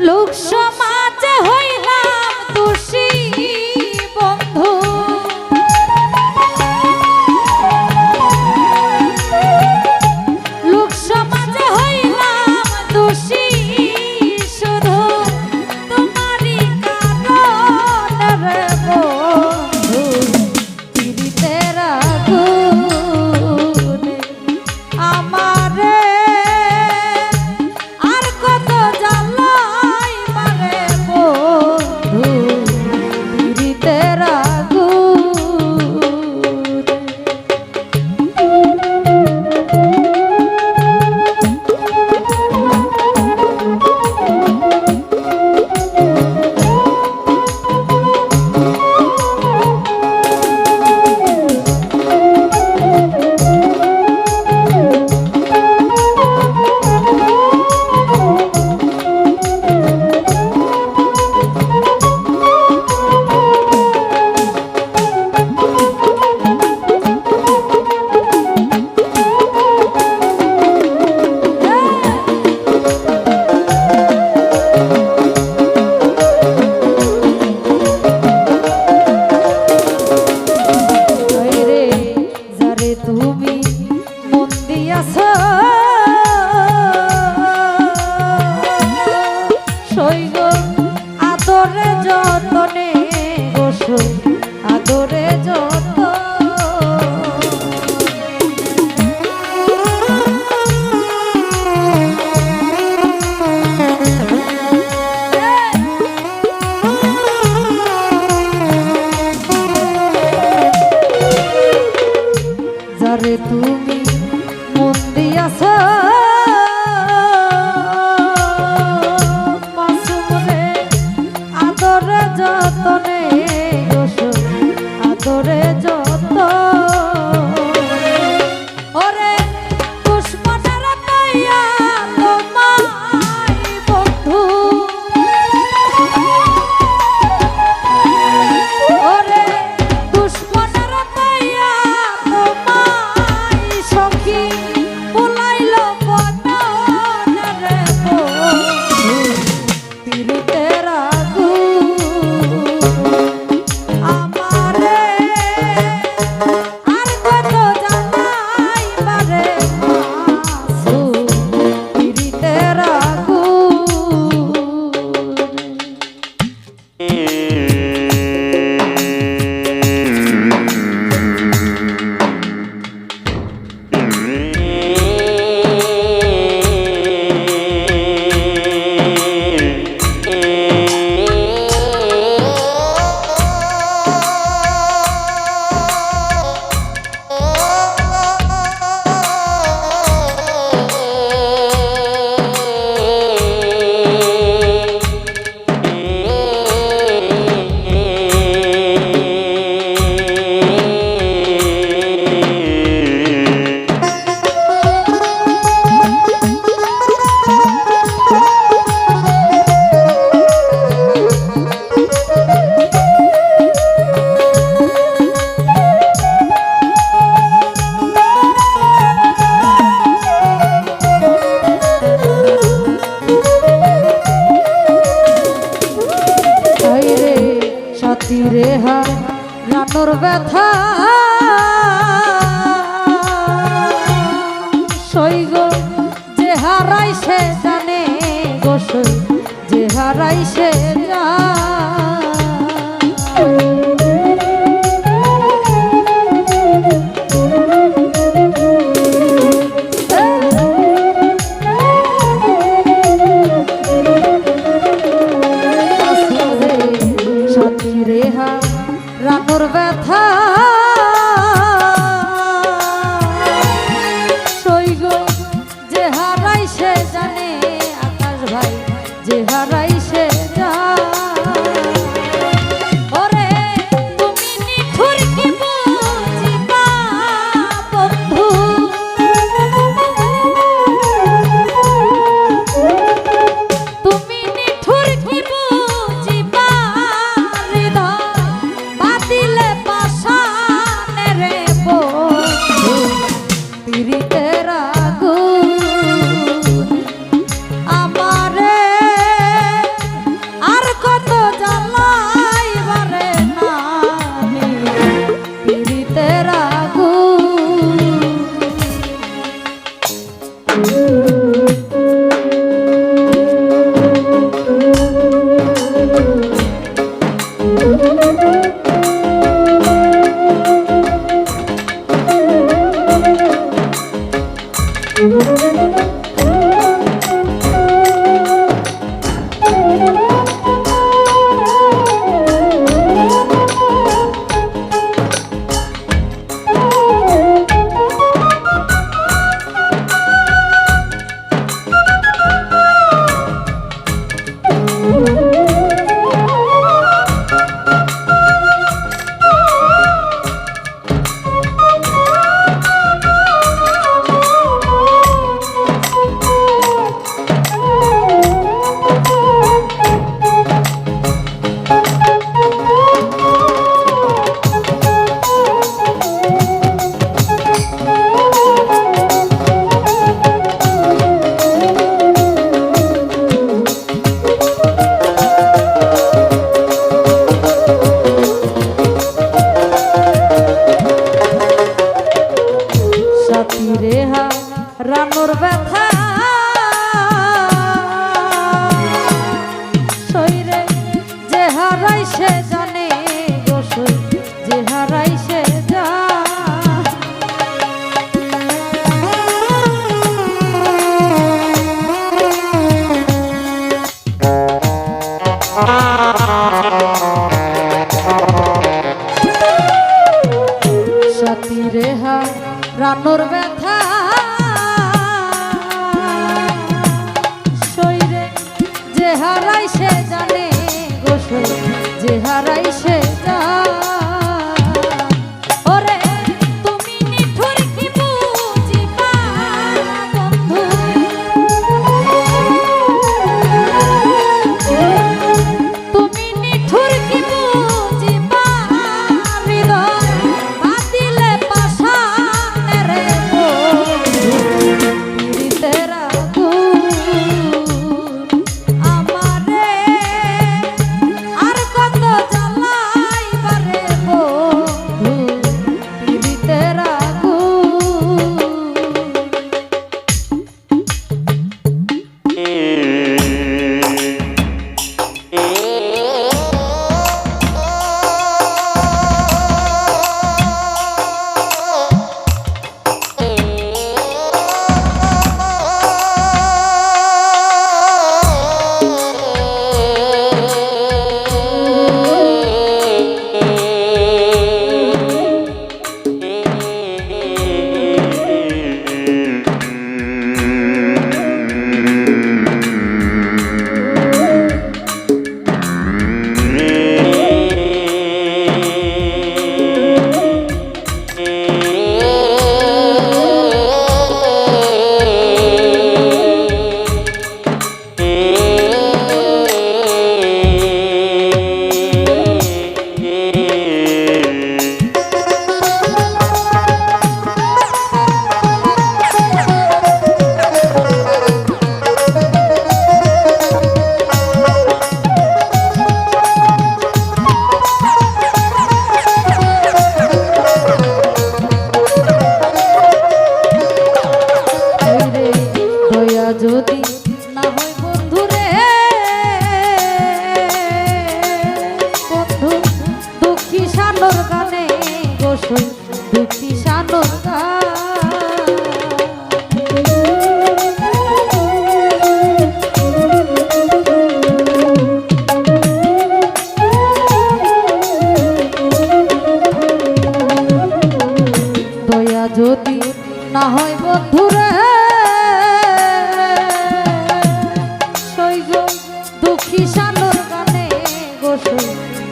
লোকসভা রেহাই রানোর ব্যথা। সৈগ যে হারাই জানে গোস যে হারাই রানুর ব্যথা। শরীরে যে হারাই সে জানে গোসই যে হারাই সে রানুর ব্যথা।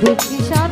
দুঃখী সানোর